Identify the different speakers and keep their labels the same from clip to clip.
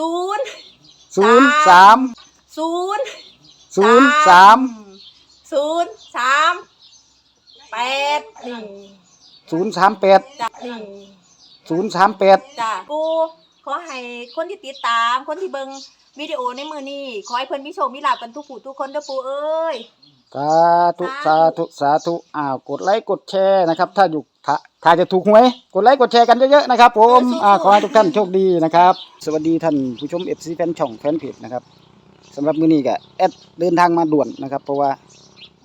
Speaker 1: ศูนย์
Speaker 2: ศูนย์สาม
Speaker 1: ศูนย์
Speaker 2: ศูนย์สาม
Speaker 1: ศูนย์สามแปดนี่
Speaker 2: ศูนย์สามแปด
Speaker 1: จ้ะนี่
Speaker 2: ศูนย์สามแปด
Speaker 1: จ้ะปูขอให้คนที่ติดตามคนที่เบิ่งวิดีโอในมือนี้ขอให้เพิ่นมีโชคมีลาภกันทุกผู้ทุกคนเด้อปูเอ้ย
Speaker 2: สาธุสาธุสาธุอ้าวกดไลค์กดแชร์นะครับ ถ้าอยู่ ถ้าถ้าจะถูกหวยกดไลค์กดแชร์กันเยอะๆนะครับ ผมอ่าขอให้ทุกท่านโชคดีนะครับ สวัสดีท่านผู้ชม FC แฟนช่องแฟนเพจนะครับสำหรับมื้อนี้ก็แอดเดินทางมาด่วนนะครับ เพราะว่า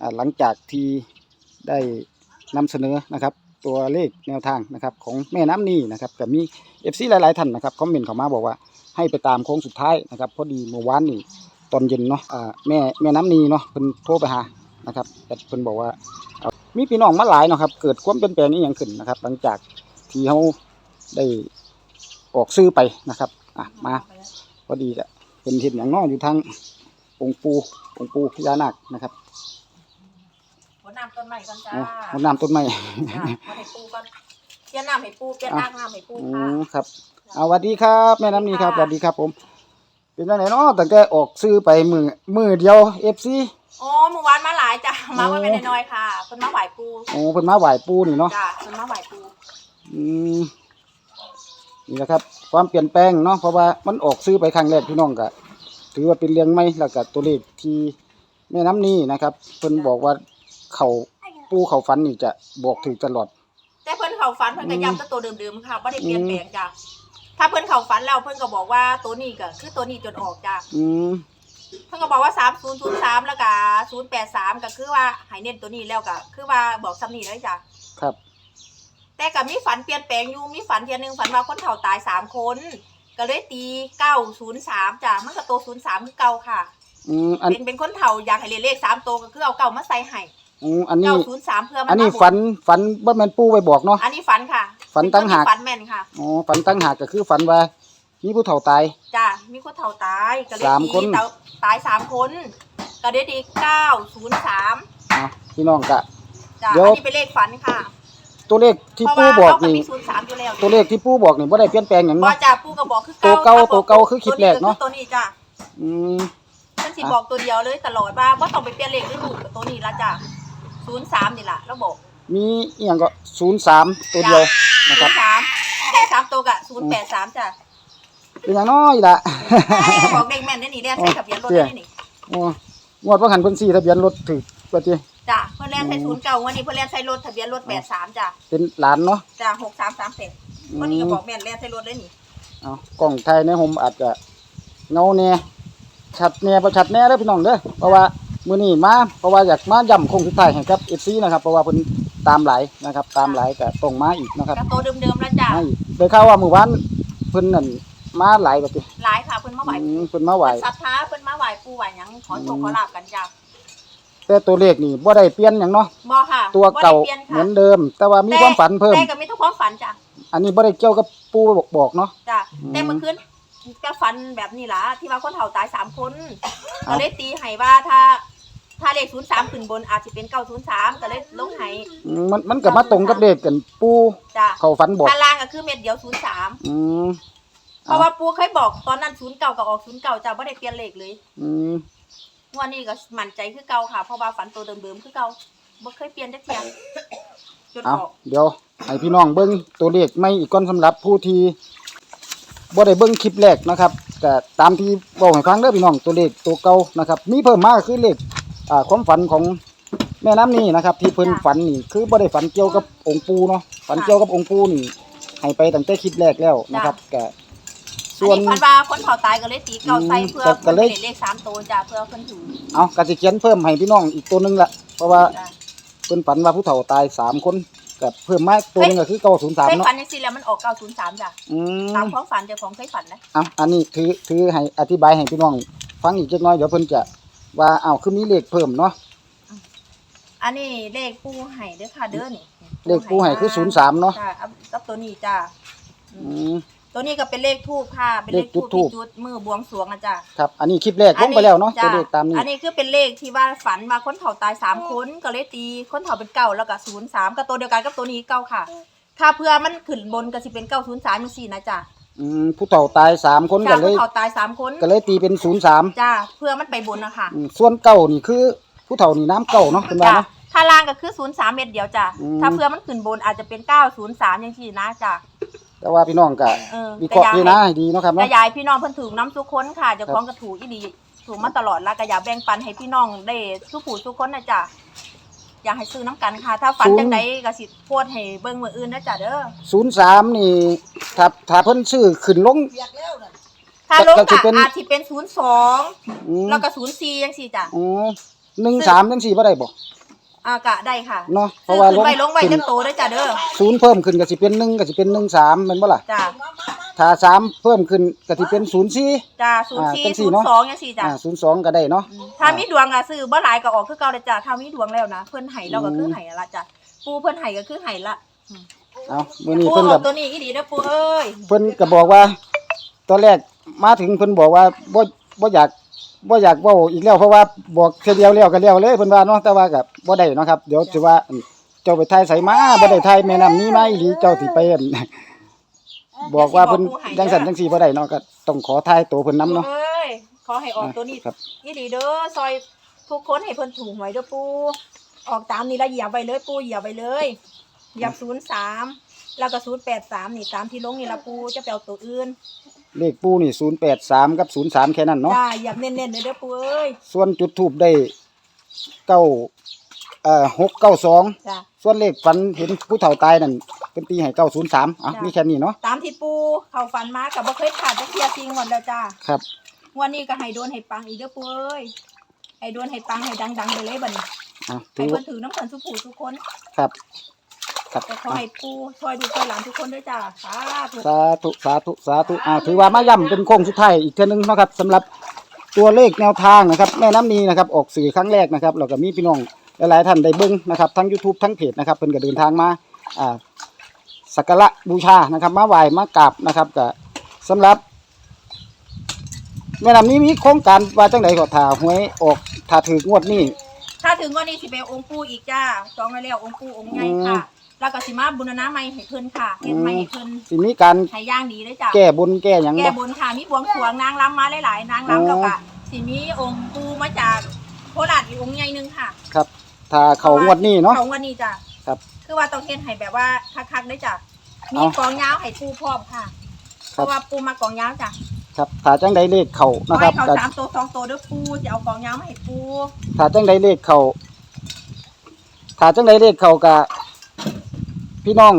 Speaker 2: อ่าหลังจากที่ได้นำเสนอนะครับ ตัวเลขแนวทางนะครับ ของแม่น้ำนีนะครับก็มี FC หลายๆท่านนะครับคอมเมนต์เข้ามาบอกว่าให้ไปตามโค้งสุดท้ายนะครับพอดีเมื่อวานนี่ตอนเย็นเนาะอ่าแม่แม่น้ำนีเนาะเพิ่นโทรไปหานะครับแต่เพิ่นบอกว่าเอา มีพี่น้องมาหลายเนาะครับ เกิดความเปลี่ยนแปลงนี้อย่างขึ้นนะครับ หลังจากที่เขาได้ออกซื้อไปนะครับ อะมาพอดีจะเป็นเห็นอย่างน้อยอยู่ทางองค์ปูองค์ปูพญานาคนะครับ
Speaker 1: หัวน้ำต้นใหม่กันจ้า
Speaker 2: อ๋อรดน้ำต้นไม้
Speaker 1: จ้ะมาให้ปูก่อนเปลี่ยนน้ำให้ปูเปลี่ยนอ่างน้ำให้ปู
Speaker 2: อื
Speaker 1: ค่ะ
Speaker 2: มครับเอาสวัสดีครับ แม่น้ำนีครับสวัสดีครับผม เป็นยังไงเนาะตั้งแต่ออกซื้อไปมือมือเดียวเอฟซี
Speaker 1: โอ้เมื่อวานมาหลายจ้ะมาว่าเป็นน้อยๆค่ะเพิ่นมาไหวปู
Speaker 2: โอ้เพิ่นมาไหว้ปูนี่เนาะ
Speaker 1: จ้ะเพิ่นมาไหวปู
Speaker 2: อืมนี่แหละครับ ความเปลี่ยนแปลงเนาะเพราะว่ามันออกซื้อไปครั้งแรกพี่น้องก็ถือว่าเป็นเรื่องใหม่แล้วก็ตัวเลขที่แม่น้ำนี้นะครับเพิ่นบอกว่าเขาปูเขาฟันนี่จะบอกถือตลอด
Speaker 1: แต่เพิ่นเข้าฝันเพิ่นก็ย้ำแต่ตัวเดิมๆค่ะบ่ได้เปลี่ยนแปลงจ้ะ ถ้าเพิ่นเข้าฝันแล้วเพิ่นก็บอกว่าตัวนี้ก็คือตัวนี้จนออกจ้ะ
Speaker 2: อืม
Speaker 1: เพิ่นก็บอกว่า3003แล้วก็083ก็คือว่าให้เน้นตัวนี้แล้วก็คือว่าบอกซ้ำนี้เลยจ้ะ
Speaker 2: ครับ
Speaker 1: แต่ก็มีฝันเปลี่ยนแปลงอยู่มีฝันเทียหนึงฝันว่าคนเฒ่าตายสามคน ก็เลยตี903จ้ะมันก็โต03คือเก่าค่ะ
Speaker 2: อืมอัน
Speaker 1: เป็นเป็นคนเฒ่าอยากให้เรียนเลขสามโตวก็คือเอาเก่ามาใส่ให้
Speaker 2: อืมอันนี้
Speaker 1: เก้าศูนย์สามเพื่อมัน
Speaker 2: อันนี้
Speaker 1: มาบวก
Speaker 2: ฝันฝันบ่แม่นปูไปบอกเนาะ
Speaker 1: อันนี้ฝันค่ะ
Speaker 2: ฝันตั้งหาก
Speaker 1: เป็นคนที่ฝันแม่นค่ะ
Speaker 2: อ๋อฝันตั้งหากก็คือฝันว่ามีผู้เฒ่าตาย
Speaker 1: จ้ามีคนเฒ่าตายก็เลย
Speaker 2: สาม
Speaker 1: ตี
Speaker 2: คน
Speaker 1: เฒ่าตายสามคนก็ได้ดีเก้าศูนย์สาม
Speaker 2: อะพี่น้องก็
Speaker 1: จ้า
Speaker 2: เดี๋ยว
Speaker 1: อันนี้เป็นเลขฝันค่ะ
Speaker 2: ตัวเลขที่
Speaker 1: เพราะ
Speaker 2: ปู
Speaker 1: ว่า
Speaker 2: บอก
Speaker 1: เขาก็
Speaker 2: นี่
Speaker 1: มีศูนย์สามอยู่แล้ว
Speaker 2: ตัวเลขที่ปูบอกนี่บ่ได้เปลี่ยนแปลงหยัง
Speaker 1: บอ
Speaker 2: เนาะ
Speaker 1: จ้าปูก็บอกคือ
Speaker 2: ตัวเก่า
Speaker 1: ถ้บ
Speaker 2: ตัวเก่าคือคลิปแรกเนอะ
Speaker 1: ตัวนี้จ้า
Speaker 2: อืม
Speaker 1: ฉันสิบอกตัวเดียวเลยตลอดว่าว่าต้องไปเปลี่ยนเลขด้วยลูกกับตัวนี้ละจ้าศูนย์สามนี่ล่ะแล้วบอก
Speaker 2: มีอีหยังก็03ตัวเดียว นะค
Speaker 1: ศู
Speaker 2: รับ
Speaker 1: นย์สามเลขสามตัวกับศูนย์แปดสามจ้า
Speaker 2: เป็นหยังน้อยล่ะ
Speaker 1: บอกเด็กแม่นได้นี่เรียกใช้ทะเบียนรถได้นี่
Speaker 2: โอ้งวดว่าหันเพิ่นสี่ทะเบียนรถถูกว่าติ
Speaker 1: จ้ะเพื่อนแล่นใช้ศูนย์เก่าวันนี้เพื่อนแล่นใช้รถทะเบียนรถแปดสามจ้ะ
Speaker 2: เป็นหลานเนาะ
Speaker 1: จ้ะหกสามสามเศษ
Speaker 2: อื
Speaker 1: วันนี้ก็
Speaker 2: ม
Speaker 1: บอกแม่นแล่นใช้รถเลยนี่
Speaker 2: เอากล้องถ่ายในโฮมอาจจะเงาแน่ชัดแน่บ่ชัดแน่เด้อพี่น้องเด้อเพราะว่ามื้อนี้มาเพราะว่าอยากมาย้ำคงสุดท้ายให้กับ FC นะครับเพราะว่าเพิ่น ตามหลายนะครับ ตามหลายก็ต้องมาอีกนะครับ
Speaker 1: กระโตเดิมๆแล้วจ้ะ
Speaker 2: มาอีกได้ข่าวว่ามื้อวานเพิ่นนั่นมาหลายบัดติ
Speaker 1: หลายค่ะเพื่อนมาไหว
Speaker 2: อืมเพิ่นมาไหว
Speaker 1: ศรัทธาเพื่อนมาไหวปูไหวหยังขอโชคขอลาบกันจ้ะ
Speaker 2: แต่ตัวเลขนี่บ่ได้เปลี่ยนหยังเนาะ
Speaker 1: บ่ค่ะ
Speaker 2: ตัวเก่า
Speaker 1: บ่ได้ปลี่ยน
Speaker 2: เห
Speaker 1: ค่ะ
Speaker 2: มือนเดิม แต่ว่ามีความฝันเพิ่ม
Speaker 1: แต่ก็มีทุกความฝันจ้ะ
Speaker 2: อันนี้บ่ได้เกี่ยวกับปู่บอกบอกเนาะ
Speaker 1: จ้ะ
Speaker 2: อืม
Speaker 1: แต่เมื่อคืนก็ฝันแบบนี้ล่ะที่ว่าคนเฒ่าตายสามคน
Speaker 2: เอ้า
Speaker 1: ก็เลยตีให้ว่าถ้า ถ้าเลขศูนย์สามขึ้นบนอาจจะเป็นเก้าศูนย์สามก็เลยลงให้
Speaker 2: อืมมันมันก็มาตรงกับเลขกันปู่
Speaker 1: จ้ะ
Speaker 2: เขาฝันบอก
Speaker 1: ด้านล่างก็คือเม็ดเดียวศูนย์สาม
Speaker 2: อืม
Speaker 1: เพราะว่าปูเคยบอกตอนนั้นศูนย์เก่ากับออกศูนย์เก่าจ้ะไม่ได้เปลี่ยนเลขเลย
Speaker 2: อืม
Speaker 1: งวันนี้ก็มั่นใจคือเก่าค่ะเพราะว่าฝันตัวเดิมๆคือเก่าบ่เคยเปลี่ยนจักเที่ยจน
Speaker 2: เอา
Speaker 1: ออก
Speaker 2: เดี๋ยวให้พี่น้องเบิ่งตัวเลขไม่อีกก่อนสำหรับผู้ที่บ่ได้เบิ่งคลิปแรกนะครับก็ตามที่บอกให้ฟังเด้อพี่น้องตัวเลขตัวเก่านะครับมีเพิ่มมาก็คือเลข อ่าความฝันของแม่น้ำนี่นะครับ ที่เพิ่นฝันนี่คือบ่ได้ฝันเกี่ยวกับองค์ปู่เนาะฝันเกี่ยวกับองค์ปู่นี่ให้ไปตั้งแต่คลิปแรกแล้วนะครับก็ส่ว
Speaker 1: อั
Speaker 2: น
Speaker 1: นนี้พันว่าคนเผาตายก็เลยตีเก่าใส่เพื่อ
Speaker 2: ก็
Speaker 1: เพิ่น
Speaker 2: เลย
Speaker 1: เป็นเลขสามตัวจ้ะเพื่อเพิ่นถูก
Speaker 2: เอากสิเขียนเพิ่มให้พี่น้องอีกตัวหนึงละเพราะว่า
Speaker 1: จ้ะ
Speaker 2: เพิ่นฝันว่าผู้เฒ่าตายสามคนกับเพิ่มมาตัวหนึงก็คือเก้าศูนย์สาม
Speaker 1: เคย
Speaker 2: เนาะ
Speaker 1: ฝันจังซี่แล้วมันออก903จ้ะ
Speaker 2: อื
Speaker 1: ตาม
Speaker 2: ม
Speaker 1: ความฝันเจ้าของเคยฝันนะ
Speaker 2: อะอันนี้ถือถือให้อธิบายให้พี่น้องฟังอีกเล็กน้อยเดี๋ยวเพิ่นจะ ว่าอ้าวคือมีเลขเพิ่มเนาะ
Speaker 1: อันนี้เลขปูให้เด้อค่ะเด้อนี่
Speaker 2: เลขผู้ให้คือศูนย์สามเนาะ
Speaker 1: จ้ะเอากับตัวนี้จ้ะ
Speaker 2: อืม
Speaker 1: ตัวนี้ก็เป็นเลขทูบค่ะ เป็นเลขทูบ
Speaker 2: เลขทูป
Speaker 1: ที่จุดมือบวงสรวงอะจ้ะ
Speaker 2: ครับ อันนี้คลิปแรกลงไปแล้วเนาะ
Speaker 1: จ้
Speaker 2: ตัวเลขตามนี้
Speaker 1: อันนี้คือเป็นเลขที่ว่าฝันว่าคนเฒ่าตายสามคนก็เลยตีคนเฒ่าเป็นเก้าแล้วก็ศูนย์สามก็ตัวเดียวกันกับตัวนี้เก้าค่ะ ถ้าเพื่อมันขึ้นบนก็สิเป็นเก้าศูนย์สามสี่นะจ้ะ
Speaker 2: อืมผู้เฒ่าตายสามคน
Speaker 1: จ้า
Speaker 2: ก็เล
Speaker 1: ผู้
Speaker 2: ย
Speaker 1: เฒ่าตายสามคน
Speaker 2: ก็เลยตีเป็นศูนย์สาม
Speaker 1: จ้าเพื่อมันไปบนนะคะ
Speaker 2: ส่วนเก่านี่คือ ผู้เฒ่านี่น้ำเก่าเนาะเป็นว่า
Speaker 1: จ้า
Speaker 2: เนาะ
Speaker 1: ถ้าล่างก็คือศูนย์สามเม็ดเดียวจ้า
Speaker 2: อืม
Speaker 1: ถ้าเพื่อมันขึ้นบนอาจจะเป็นเก้าศูนย์สามยังสี่นะจ้า
Speaker 2: แต่ว่าพี่น้องก็
Speaker 1: เออ
Speaker 2: วิเคราะห์ดีนะให้ดีเนาะครับ
Speaker 1: ก
Speaker 2: เนาะ
Speaker 1: ระยายพี่น้องเพิ่นถูกน้ำทุกคนค่ะเจะคล้าของกระถูกอีดีถูกมาตลอดแล้วก็อยากแบ่งปันให้พี่น้องได้ทุกผู้ทุกคนนะจ้ะ อยากให้ซื้อน้ำกันค่ะ ถ้าฝันจังไดก็สิโพดให้เบิ่งมืออื่นนะจ้ะเด้อ
Speaker 2: ศูนย์สามนี่ถ้าถ้าเพิ่นซื้อขึ้นลง
Speaker 1: ถ้าลง
Speaker 2: ก็สิ
Speaker 1: ก็
Speaker 2: เป็น
Speaker 1: อาจสิเป็นศูนย์สอง
Speaker 2: อืม
Speaker 1: แล้วก็ศูนย์สี่ยังสี่จ้ะ
Speaker 2: อ๋อหนึ่งสามจังสี่บ่ได้บ่
Speaker 1: อ่ากะได้ค่ะ
Speaker 2: เนาะเพ
Speaker 1: ซื้
Speaker 2: ราะ
Speaker 1: อ
Speaker 2: ว่า
Speaker 1: ขึ้นไปลงไว้
Speaker 2: ขึ้
Speaker 1: จังโตเด้อจ้ะเด้อ
Speaker 2: ศูนย์เพิ่มขึ้นก็สิเป็นหนึ่งก็สิเป็นหนึ่งสามแม่นบ่ล่ะ
Speaker 1: จ้ะ
Speaker 2: ถ้าสามเพิ่มขึ้นก็สิเป็นศูนย์สี่
Speaker 1: จ้ะศูนย์สี่
Speaker 2: อ่าจังสี่
Speaker 1: ศูน
Speaker 2: เนาะ
Speaker 1: ย์สองยังสี่จ้ะ
Speaker 2: อ่าศูนย์สองก็ได้เนาะ
Speaker 1: อืมถ้ามีดวงอะซื้อบ่หลายก็ออกคือเก่าเลยจ้ะถ้ามีดวงแล้วนะเพิ่นให้เราก็คือให้ละจ้ะปูเพิ่นให้ก็คือให้ละ
Speaker 2: เอามื้อนี้
Speaker 1: ปู
Speaker 2: เพิ่น
Speaker 1: เอา
Speaker 2: ก็
Speaker 1: ตัวนี้อีดีเด้อปูเอ้ย
Speaker 2: เพิ่นก็บอกว่า ตอนแรกมาถึงเพิ่นบอกว่าบ่บ่อยากบ่อยากเว้าอีกแล้วเพราะว่าบอกเทื่อเดียวแล้วก็แล้วเลยเพิ่นว่าเนาะแต่ว่าก็บ่ได้เนาะครับ เดี๋ยวสิว่าอั่นเจ้าไปถ่ายไสมาบ่ได้ถ่ายแม่น้ำนี้มาอีหลีเจ้าสิไปอั่น บอกว่าเพิ่นจังซั่นจังซี่บ่ได้เนาะก็ต้องขอถ่ายตัวเพิ่นนํเนาะ
Speaker 1: เอ้ยขอให้ออกตัวนี้
Speaker 2: ครับ
Speaker 1: อีดีเด้อซอยทุกคนให้เพิ่นถูกหวยเด้อปูออกตามนี้แล้วเหยียบไปเลยปูเหยียบไปเลยเหยียบศูนย์สามแล้วก็ศูนย์แปดสามนี่ตามที่ลงนี่ละปูจะไปเอาตัวอื่น
Speaker 2: เลขปูนี่083กับ03แค่นั้นเนาะ
Speaker 1: จ้าเหยียบเน้นๆเลยเด้อปูเอ้ย
Speaker 2: ส่วนจุดทูบได้เก้าเอ่อหกเก้าสอง
Speaker 1: จ้า
Speaker 2: ส่วนเลขฝันเห็นผู้เฒ่าตายนั่น เป็นตีให้เก้าศูนย์สามอะ
Speaker 1: จ้ะ
Speaker 2: มีแค่นี้เนาะ
Speaker 1: ตามที่ปูเขาฝันมากับบ่เคยขาดจักเทียจริงหมดแล้วจ้า
Speaker 2: ครับ
Speaker 1: งวันนี้ก็ให้โดนให้ปังอีกเด้อปูเอ้ยให้โดนให้ปังให้ดังๆไปเลยบัดนี้
Speaker 2: อะ
Speaker 1: ให้
Speaker 2: ถือ
Speaker 1: เพิ่
Speaker 2: ว่าน
Speaker 1: ถือน้ำเพิ่นสุผู้ทุกคน
Speaker 2: ครับครับ
Speaker 1: ก็ขอให้ปูช่วยดูช่วยหลานทุกคนด้วยจ้าสาธุ
Speaker 2: สาธุสาธุสาธุอ่าถือว่ามาย่ำเป็นโค้งสุดท้ายอีกเท่านึงเนาะครับสำหรับตัวเลขแนวทางนะครับ แม่น้ำนีนะครับ ออกสื่อครั้งแรกนะครับแล้วก็มีพี่น้องหลายๆท่านได้เบิ้งนะครับทั้ง YouTube ทั้งเพจนะครับเพิ่นก็เดินทางมาอ่า สักการะบูชานะครับ มาไหว้มากราบนะครับก็สำหรับแม่น้ำนี้มีโครงการว่าจังไดก็ถ้าหวยออกถ้าถืองวดนี้
Speaker 1: ถ้าถึงวันนี้สิไปองค์ปู่อีกจ้าจองไว้แล้วองค์ปู่องค์ใหญ่ค่ะแล้วก็สิมาบุญนาใหม่ให้เพิ่นค่ะเฮ็ดใหม่ให้เพิ่น
Speaker 2: สิมีการ
Speaker 1: ให้ย่างดีเลยจ้า
Speaker 2: แก้บนแก้หยัง
Speaker 1: แก้
Speaker 2: บ่
Speaker 1: บนค่ะมีบวงสรวงนางรำมาหลายๆนางรำ
Speaker 2: อ๋อ
Speaker 1: แล้วก็สิมีองค์ปู่มาจากโคราชอีกองค์ใหญ่หนึงค่ะ
Speaker 2: ครับ ถ้าเขางวดนี้เนาะ
Speaker 1: ของวันนี้จ้ะ
Speaker 2: ครับ
Speaker 1: คือว่าต้องเฮ็ดให้แบบว่าคักๆได้จ้ะมี
Speaker 2: เอา
Speaker 1: กองยาวให้ปู่พร้อมค่ะ เพ
Speaker 2: ครับ
Speaker 1: ราะว่าปู่มากองยาวจ้ะ
Speaker 2: ครับถ้าจังใดเลขเขา
Speaker 1: ขอ
Speaker 2: นะครั
Speaker 1: ให้
Speaker 2: บ
Speaker 1: เขา
Speaker 2: ก็
Speaker 1: สามตัวสองตัวเด้อปู่จะเอากองยาวมาให้ปู่
Speaker 2: ถ้าจังใดเลขเขาถ้าจังใดเลขเขาก็พี่น้อง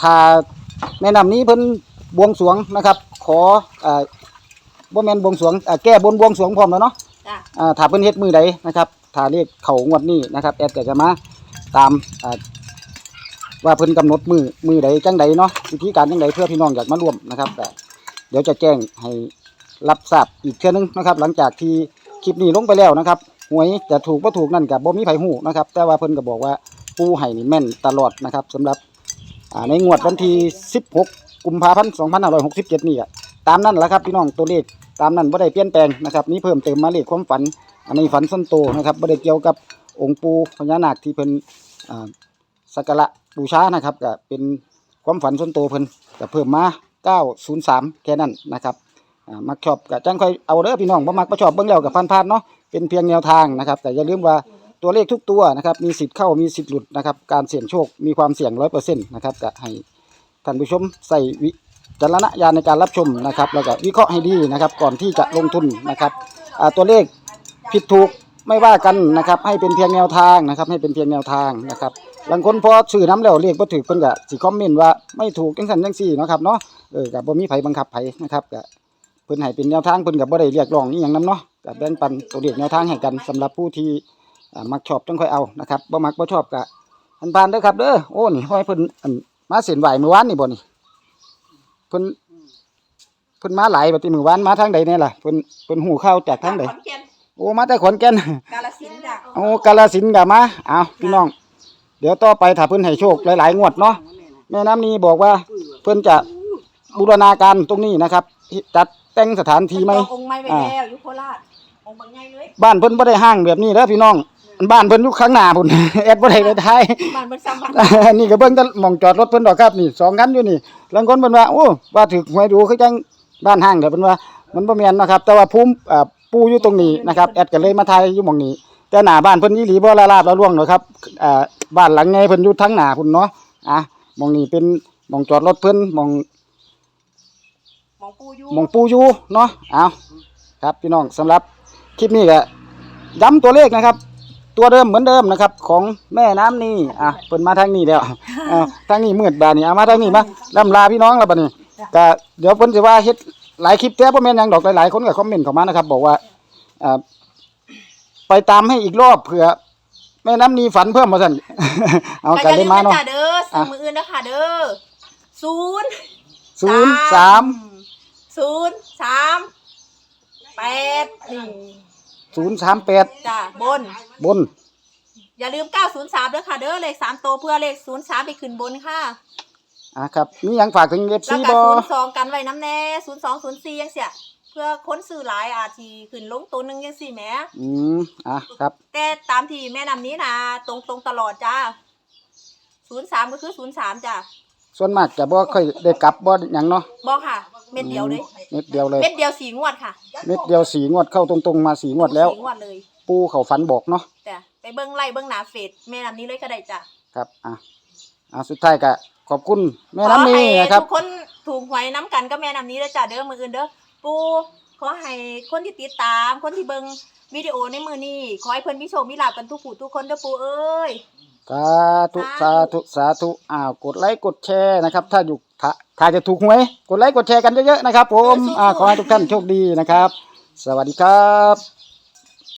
Speaker 2: ถ้าแนะนำนี้เพิ่นบวงสรวงนะครับ ขออ่าบ่แม่นบวงสรวงอ่าแก้บนบวงสรวงพร้อมแล้วเนาะ
Speaker 1: จ้ะ
Speaker 2: อ่าถ้าเพิ่นเฮ็ดมือใดนะครับถ้าเลขเขางวดนี้นะครับ แอดก็จะมาตามอ่า ว่าเพิ่นกำหนดมือมือใดจังใดเนาะวิธีการจังใดเพื่อพี่น้องอยากมาร่วมนะครับก็เดี๋ยวจะแจ้งให้รับทราบอีกเทื่อนึงนะครับ หลังจากที่คลิปนี้ลงไปแล้วนะครับหวยจะถูกบ่ถูกนั่นก็บ่มีไผฮู้นะครับ แต่ว่าเพิ่นก็บอกว่าปูให้นี่แม่นตลอดนะครับสำหรับในงวดวันที่ 16 กุมภาพันธ์2567 นี่ก็ตามนั้นแหละครับพี่น้องตัวเลขตามนั้นบ่ได้เปลี่ยนแปลงนะครับมีเพิ่มเติมมาเลขความฝัน อันนี้ฝันส้นโตนะครับบ่ได้เกี่ยวกับองค์ปูพญานาคที่เพิ่นสักการะ บูชานะครับก็เป็นความฝันส้นโตเพิ่นก็เพิ่มมา903แค่นั้นนะครับมักชอบก็จังค่อยเอาเด้อพี่น้องบ่มักบ่ชอบเบิ่งแล้วก็ผ่านๆเนาะเป็นเพียงแนวทางนะครับ แต่อย่าลืมว่าตัวเลขทุกตัวนะครับมีสิทธิ์เข้ามีสิทธิ์หลุดนะครับการเสี่ยงโชคมีความเสี่ยง100%นะครับก็ให้ท่านผู้ชมใส่วิจารณญาณในการรับชมนะครับ แล้วก็วิเคราะห์ให้ดีนะครับ ก่อนที่จะลงทุนนะครับตัวเลขผิดถูกไม่ว่ากันนะครับ ให้เป็นเพียงแนวทางนะครับ ให้เป็นเพียงแนวทางนะครับ บางคนพอซื้อน้ำแล้วเรียกบ่ถูกเพิ่นก็สิคอมเมนต์ว่าไม่ถูกจังซั่นจังซี่เนาะครับเนาะเออก็บ่มีไผบังคับไผนะครับก็เพิ่นให้เป็นแนวทางเพิ่นก็บ่ได้เรียกร้องอีหยังนํเนาะก็แบ่งปันตัวเลขแนวทางให้กันสำหรับผู้ที่อ่ามักชอบจังค่อยเอานะครับบ่มักบ่ชอบก็อันผ่านเด้อครับเด้อโอ้นี่ห้อยเพิ่นอันมาเส้นไหวเมื่อวานนี่บ่นี่เพิ่นเพิ่นมาหลายบัดนี้มื้อวานมาทางใดแน่ล่ะเพิ่นเพิ่นหูข่าวจากทางใด
Speaker 1: ขอนแก่น
Speaker 2: โอ้มาแต่ขอนแก่น
Speaker 1: กาฬสินธุ์จ้ะ
Speaker 2: โอ้กาลสินธุ์ก็มาเอาพี่น้อง เดี๋ยวต่อไปถ้าเพิ่นให้โชคหลาย ๆ งวดเนาะแม่น้ำนี้บอกว่าเพิ่นจะบูรณาการตรงนี้นะครับจัดแต่งสถานที่ไหม
Speaker 1: เพิ่นจององค์ใหม่ไว้แล้วอยู่โคราชองค์บางใหญ่เลย
Speaker 2: บ้านเพิ่นบ่ได้ห้างแบบนี้เด้อพี่น้อง
Speaker 1: เออ
Speaker 2: บ้านเพิ่นอยู่ข้างหน้าพุ่นแอดบ่ได้ไปถ่าย
Speaker 1: บ้านเบิ่นซ้ำบ้าน
Speaker 2: นี่ก็เบิ่งแต่หม่องจอดรถเพิ่นดอกครับนี่สองคันอยู่นี่ลางคนเพิ่นว่าโอ้ว่าถึกหวยดูคือจังบ้านห้างเด้อเพิ่นว่ามันบ่แม่นเนาะครับ แต่ว่าภูมิอ่าปู่อยู่ตรงนี้นะครับแอดก็เลยมาถ่ายอยู่หม่องนี้แต่หน้าบ้านเพิ่นอีหลีบ่ละลาบละล่วงเนาะครับอ่า บ้านหลังใหญ่เพิ่นอยู่ทางหน้าพุ่นเนาะอะหม่องนี้เป็นหม่องจอดรถเพิ่นหม่อง
Speaker 1: หมองปูอยู่
Speaker 2: หม่องปู่อยู่เนาะเอาครับพี่น้องสำหรับคลิปนี้ก็ย้ำตัวเลขนะครับ ตัวเดิมเหมือนเดิมนะครับ ของแม่น้ำนี่อะเพิ่นมาทางนี้แล้วอ่าทางนี้มืดบาดนี่เอามาทางนี้มาล่ำลาพี่น้องแล้วบัดนี้ก็เดี๋ยวเพิ่นสิว่าเฮ็ดหลายคลิปแต่บ่แม่นหยังดอกหลายๆคนก็คอมเมนต์เข้ามานะครับ บอกว่าอ่าไปตามให้อีกรอบเผื่อ แม่น้ำนี่ฝันเพิ่มมาสั่น เอา
Speaker 1: ก็
Speaker 2: กัน
Speaker 1: อย่า
Speaker 2: เล
Speaker 1: ลื
Speaker 2: ย
Speaker 1: ม
Speaker 2: มา
Speaker 1: นะ
Speaker 2: เนาะ
Speaker 1: จ้ะเด้อซื้อ
Speaker 2: อะ
Speaker 1: มืออื่นนะคะเด้อศูนย์
Speaker 2: ศูนย์สาม
Speaker 1: ศูนย์สามแปดนี่
Speaker 2: ศูนย์สามแปด
Speaker 1: จ้ะบน
Speaker 2: บน
Speaker 1: อย่าลืม903ด้วยค่ะเด้อเลข3โตวเพื่อเลข03ไปขึ้นบนค่ะ
Speaker 2: อะครับมีหยังฝากถึง
Speaker 1: แล้ว
Speaker 2: FC
Speaker 1: ก็
Speaker 2: บ่
Speaker 1: 02กันไว้น้ำแน่02 04ยังเสีย เพื่อค้นซื้อหลายอาทีขึ้นลงตัวหนึงยังสี่แหม
Speaker 2: อืมอะครับ
Speaker 1: แต่ตามที่แม่นำนี้นะตรงตรงๆตลอดจ้า03ก็คือ03จ้ะ
Speaker 2: ส่วนมากจะบ่ค่อยได้กลับบ่หยังเนาะ
Speaker 1: บอกค่ะ เม็ดเดียวเลย
Speaker 2: เม็ดเดียวเลย
Speaker 1: เม็ดเดียวสีงวดค่ะ
Speaker 2: เม็ดเดียวสีงวดเข้าตรงๆมาสีงวดแล้ว
Speaker 1: สีงวดเลย
Speaker 2: ปูเขาฝันบอกเนาะ
Speaker 1: จ้ะไปเบิ้งไล่เบิ้งหนาเฟซแม่นำนี้เลยก็ได้จ้ะ
Speaker 2: ครับอะอะสุดท้ายก็ขอบคุณแม่น้ำ
Speaker 1: ขอ
Speaker 2: นี่
Speaker 1: ให้
Speaker 2: นะครับ
Speaker 1: ทุกคนถูกหวยน้ำกันก็แม่นำนี้เลยจ้ะเด้อมืออื่นเด้อ ปูขอให้คนที่ติดตามคนที่เบิ้งวิดีโอในมือนี้ขอให้เพิ่นมีโชคมีลาภกันทุกผู้ทุกคนเด้อปูเอ้ย
Speaker 2: สาธุสาธุสาธุอ้าวกดไลค์กดแชร์นะครับ ถ้าอยู่ถ้าถ้าจะถูกหวยกดไลค์กดแชร์กันเยอะๆนะครับ ผมอ่าขอให้ทุกท่านโชคดีนะครับ สวัสดีครับ